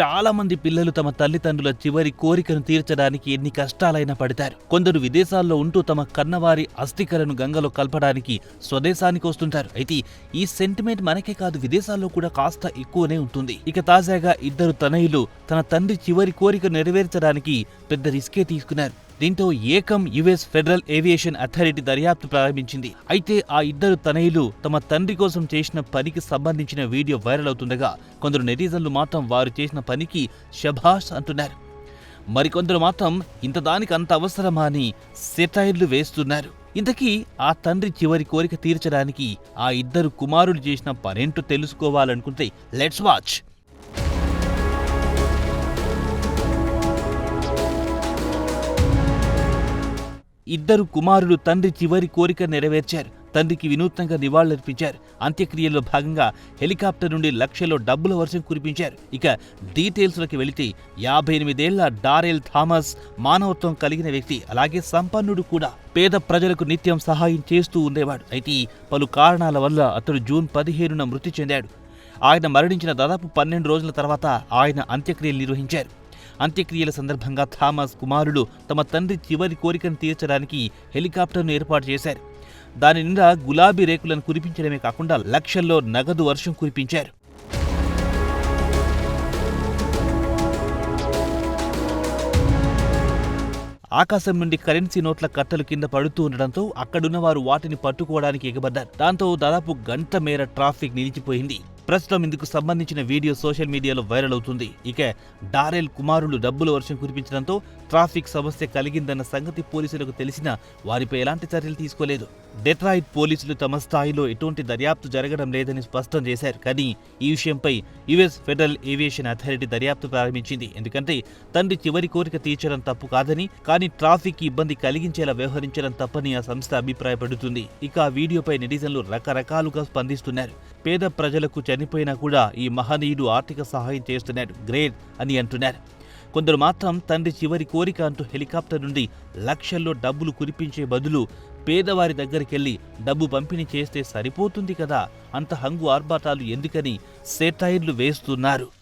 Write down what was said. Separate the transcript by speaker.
Speaker 1: చాలా మంది పిల్లలు తమ తల్లిదండ్రుల చివరి కోరికను తీర్చడానికి ఎన్ని కష్టాలైనా పడతారు. కొందరు విదేశాల్లో ఉంటూ తమ కన్నవారి అస్థికలను గంగలో కలపడానికి స్వదేశానికి వస్తుంటారు. అయితే ఈ సెంటిమెంట్ మనకే కాదు విదేశాల్లో కూడా కాస్త ఎక్కువనే ఉంటుంది. ఇక తాజాగా ఇద్దరు తనయులు తన తండ్రి చివరి కోరిక నెరవేర్చడానికి పెద్ద రిస్కే తీసుకున్నారు. దీంతో ఏకం యుఎస్ ఫెడరల్ ఏవియేషన్ అథారిటీ దర్యాప్తు ప్రారంభించింది. అయితే ఆ ఇద్దరు తనయులు తమ తండ్రి కోసం చేసిన పనికి సంబంధించిన వీడియో వైరల్ అవుతుండగా కొందరు నెటిజన్లు మాత్రం వారు చేసిన పనికి శభాష్ అంటున్నారు. మరికొందరు మాత్రం ఇంత దానికి అంత అవసరమా అని సెటైర్లు వేస్తున్నారు. ఇంతకీ ఆ తండ్రి చివరి కోరిక తీర్చడానికి ఆ ఇద్దరు కుమారులు చేసిన పనేంటో తెలుసుకోవాలనుకుంటే లెట్స్ వాచ్. ఇద్దరు కుమారులు తండ్రి చివరి కోరిక నెరవేర్చారు. తండ్రికి వినూత్నంగా నివాళులర్పించారు. అంత్యక్రియల్లో భాగంగా హెలికాప్టర్ నుండి లక్షల్లో డబ్బుల వర్షం కురిపించారు. ఇక డీటెయిల్స్లోకి వెళితే యాభై ఎనిమిదేళ్ళ డారెల్ థామస్ మానవత్వం కలిగిన వ్యక్తి అలాగే సంపన్నుడు కూడా. పేద ప్రజలకు నిత్యం సహాయం చేస్తూ ఉండేవాడు. అయితే పలు కారణాల వల్ల అతడు జూన్ పదిహేనున మృతి చెందాడు. ఆయన మరణించిన దాదాపు పన్నెండు రోజుల తర్వాత ఆయన అంత్యక్రియలు నిర్వహించారు. అంత్యక్రియల సందర్భంగా థామస్ కుమారుడు తమ తండ్రి చివరి కోరికను తీర్చడానికి హెలికాప్టర్ను ఏర్పాటు చేశారు. దాని నిండా గులాబీ రేకులను కురిపించడమే కాకుండా లక్షల్లో నగదు వర్షం కురిపించారు. ఆకాశం నుండి కరెన్సీ నోట్ల కట్టలు కింద పడుతూ ఉండడంతో అక్కడున్న వారు వాటిని పట్టుకోవడానికి ఎగబడ్డారు. దాంతో దాదాపు గంట మేర ట్రాఫిక్ నిలిచిపోయింది. ప్రస్తుతం ఇందుకు సంబంధించిన వీడియో సోషల్ మీడియాలో వైరల్ అవుతుంది. ఇక డారెల్ కుమారులు డబ్బుల వర్షం కురిపించడంతో ట్రాఫిక్ సమస్య కలిగిందన్న సంగతి పోలీసులకు తెలిసినా వారిపై ఎలాంటి చర్యలు తీసుకోలేదు. డెట్రాయిట్ పోలీసులు తమ స్థాయిలో ఎటువంటి దర్యాప్తు జరగడం లేదని స్పష్టం చేశారు. కానీ ఈ విషయంపై యుఎస్ ఫెడరల్ ఏవియేషన్ అథారిటీ దర్యాప్తు ప్రారంభించింది. ఎందుకంటే తండ్రి చివరి కోరిక తీర్చడం తప్పు కాదని కానీ ట్రాఫిక్ ఇబ్బంది కలిగించేలా వ్యవహరించడం తప్పని ఆ సంస్థ అభిప్రాయపడుతుంది. ఇక ఆ వీడియోపై నెటిజన్లు రకరకాలుగా స్పందిస్తున్నారు. పేద ప్రజలకు చనిపోయినా కూడా ఈ మహనీయుడు ఆర్థిక సహాయం చేస్తున్నాడు. గ్రేట్ అని అంటున్నారు. కొందరు మాత్రం తండ్రి చివరి కోరిక అంటూ హెలికాప్టర్ నుండి లక్షల్లో డబ్బులు కురిపించే బదులు పేదవారి దగ్గరికెళ్ళి డబ్బు పంపిణీ చేస్తే సరిపోతుంది కదా? అంత హంగు ఆర్భాటాలు ఎందుకని సెటైర్లు వేస్తున్నారు.